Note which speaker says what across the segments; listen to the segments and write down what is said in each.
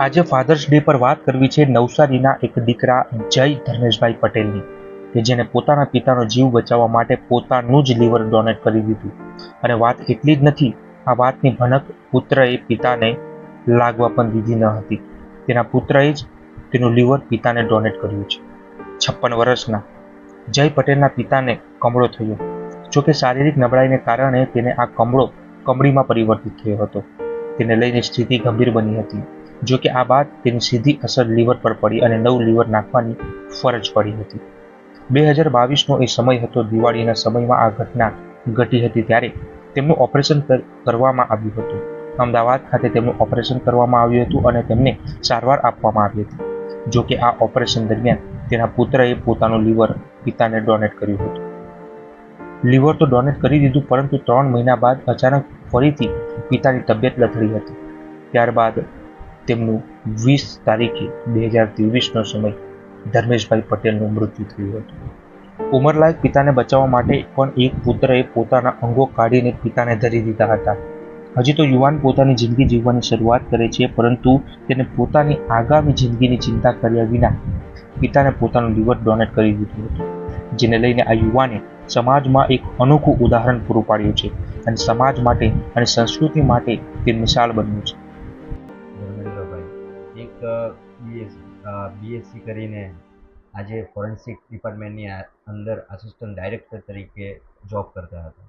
Speaker 1: આજે fathers day પર વાત કરવી છે નવસારીના એક દીકરા જય ધર્મેશભાઈ પટેલની, કે જેને પોતાના પિતાનો જીવ બચાવવા માટે પોતાનું જ લીવર ડોનેટ કરી દીધું. અને વાત એટલી જ નથી, આ વાતની ભનક પુત્રએ પિતાને લાગવા પણ દીધી ન હતી. તેના પુત્રએ જ તેનું લીવર પિતાને ડોનેટ કર્યું છે. છપ્પન વર્ષના, જય પટેલના પિતાને કમળો થયો. જોકે શારીરિક નબળાઈને કારણે તેને આ કમળો કમળીમાં પરિવર્તિત થયો હતો. તેને લઈને સ્થિતિ ગંભીર બની હતી. જો કે આ બાદ તેની સીધી અસર લીવર પર પડી અને નવું લીવર નાખવાની ફરજ પડી હતી. બે હજાર બાવીસનો એ સમય હતો દિવાળીના સમયમાં આ ઘટના ઘટી હતી ત્યારે તેમનું ઓપરેશન કરવામાં આવ્યું હતું. અમદાવાદ ખાતે તેમનું ઓપરેશન કરવામાં આવ્યું હતું અને તેમને સારવાર આપવામાં આવી હતી. જો કે આ ઓપરેશન દરમિયાન તેના પુત્રએ પોતાનું લીવર પિતાને ડોનેટ કર્યું હતું. લીવર તો ડોનેટ કરી દીધું પરંતુ ત્રણ મહિના બાદ અચાનક ફરીથી પિતાની તબિયત લથડી હતી. ત્યારબાદ તેમનું વીસ તારીખે બે હજાર ત્રેવીસનો સમય ધર્મેશભાઈ પટેલનું મૃત્યુ થયું હતું. ઉંમરલાયક પિતાને બચાવવા માટે પણ એક પુત્રએ પોતાના અંગો કાઢીને પિતાને ધરી દીધા હતા. હજી તો યુવાન પોતાની જિંદગી જીવવાની શરૂઆત કરે છે, પરંતુ તેને પોતાની આગામી જિંદગીની ચિંતા કર્યા વિના પિતાને પોતાનું લીવર ડોનેટ કરી દીધું હતું, જેને લઈને આ યુવાને સમાજમાં એક અનોખું ઉદાહરણ પૂરું પાડ્યું છે અને સમાજ માટે અને સંસ્કૃતિ માટે તે મિસાલ બન્યું છે.
Speaker 2: એક બીએસ બીએસસી કરીને આજે ફોરેન્સિક ડિપાર્ટમેન્ટની અંદર આસિસ્ટન્ટ ડાયરેક્ટર તરીકે જોબ કરતા હતા.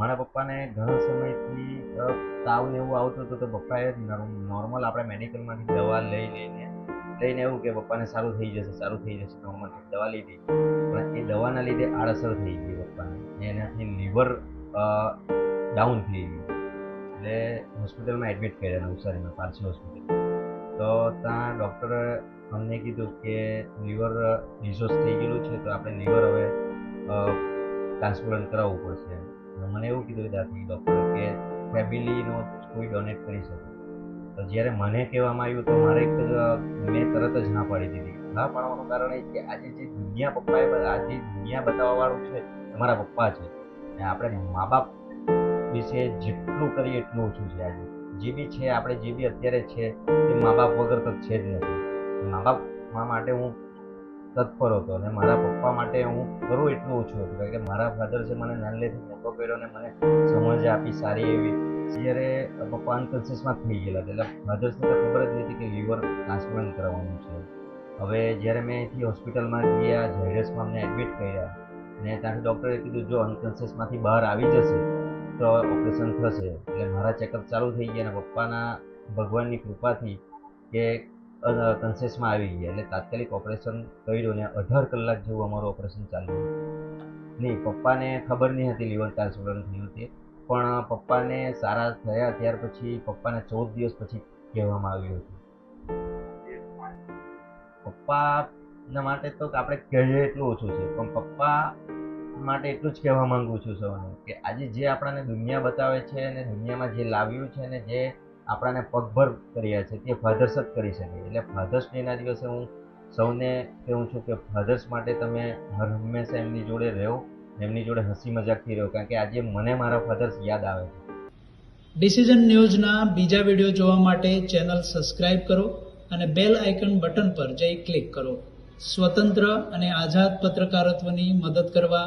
Speaker 2: મારા પપ્પાને ઘણા સમયથી તાવ ને એવું આવતું હતું તો પપ્પાએ નોર્મલ આપણે મેડિકલમાંથી દવા લઈ લઈને લઈને એવું કે પપ્પાને સારું થઈ જશે, સારું થઈ જશે નોર્મલ દવા લીધી પણ એ દવાના લીધે આડઅસર થઈ ગઈ પપ્પાને. એનાથી લીવર ડાઉન થઈ ગયું. એટલે હોસ્પિટલમાં એડમિટ કર્યા નવસારીમાં પારસી હોસ્પિટલ તો ત્યાં ડૉક્ટરે અમને કીધું કે લીવર ડિઝોઝ થઈ ગયેલું છે, તો આપણે લીવર હવે ટ્રાન્સપ્લાન્ટ કરાવવું પડશે. મને એવું કીધું ત્યાંથી ડૉક્ટરે કે ફેમિલીનો કોઈ ડોનેટ કરી શકે. તો જ્યારે મને કહેવામાં આવ્યું તો મારે એક મેં તરત જ ના પાડી દીધી. ના પાડવાનું કારણ એ કે આજે જે દુનિયા પપ્પાએ આજે દુનિયા બતાવવાવાળું છે મારા પપ્પા છે. અને આપણે મા બાપ વિશે જેટલું કરીએ એટલું ઓછું છે આજે. જે બી છે, આપણે જે બી અત્યારે છે, એ મા બાપ વગર તો છે જ નથી. મા બાપ માટે હું તત્પર હતો અને મારા પપ્પા માટે હું કરું એટલું ઓછું હતું, કારણ કે મારા ફાધર છે, મને નાનલેથી મોટો કર્યો અને મને સમજ આપી સારી એવી. જ્યારે પપ્પા અનકોન્શિયસમાં થઈ ગયેલા એટલે ફાધર્સને તો ખબર જ નથી કે લીવર ટ્રાન્સપ્લાન્ટ કરવાનું છે. હવે જ્યારે મેં અહીંથી હોસ્પિટલમાં ગયા ઝાયડસમાં અમને એડમિટ કર્યા, અને ત્યાંથી ડૉક્ટરે કીધું, જો અનકોન્શિયસમાંથી બહાર આવી જશે ઓપરેશન થશે. એટલે મારા ચેકઅપ ચાલુ થઈ ગયા અને પપ્પાના ભગવાનની કૃપાથી કે કન્સેસમાં આવી ગયા. એટલે તાત્કાલિક ઓપરેશન કર્યું ને અઢાર કલાક જેવું અમારું ઓપરેશન ચાલ્યું નહીં, પપ્પાને ખબર નહીં હતી લીવર ટ્રાન્સપ્લાન્ટ થયું તે. પણ પપ્પાને સારા થયા ત્યાર પછી પપ્પાને ચૌદ દિવસ પછી કહેવામાં આવ્યું હતું. પપ્પાના માટે તો આપણે કહીએ એટલું ઓછું છે. પણ પપ્પા માટે એટલું જ કહેવા માંગુ છું સૌને કે આજે જે આપણને દુનિયા બતાવે છે અને દુનિયામાં જે લાવ્યું છે ને જે આપણાને પગભર કર્યા છે તે ફાધર્સ જ કરી શકે. એટલે ફાધર્સ ડેના દિવસે હું સૌને કહું છું કે ફાધર્સ માટે તમે હર હંમેશા એમની જોડે રહો, એમની જોડે હસી મજાકથી રહો, કારણ કે આજે મને મારા ફાધર્સ યાદ આવે છે.
Speaker 3: ડિસિઝન ન્યૂઝના બીજા વીડિયો જોવા માટે ચેનલ સબસ્ક્રાઇબ કરો અને બેલ આઇકન બટન પર જઈ ક્લિક કરો. સ્વતંત્ર અને આઝાદ પત્રકારત્વની મદદ કરવા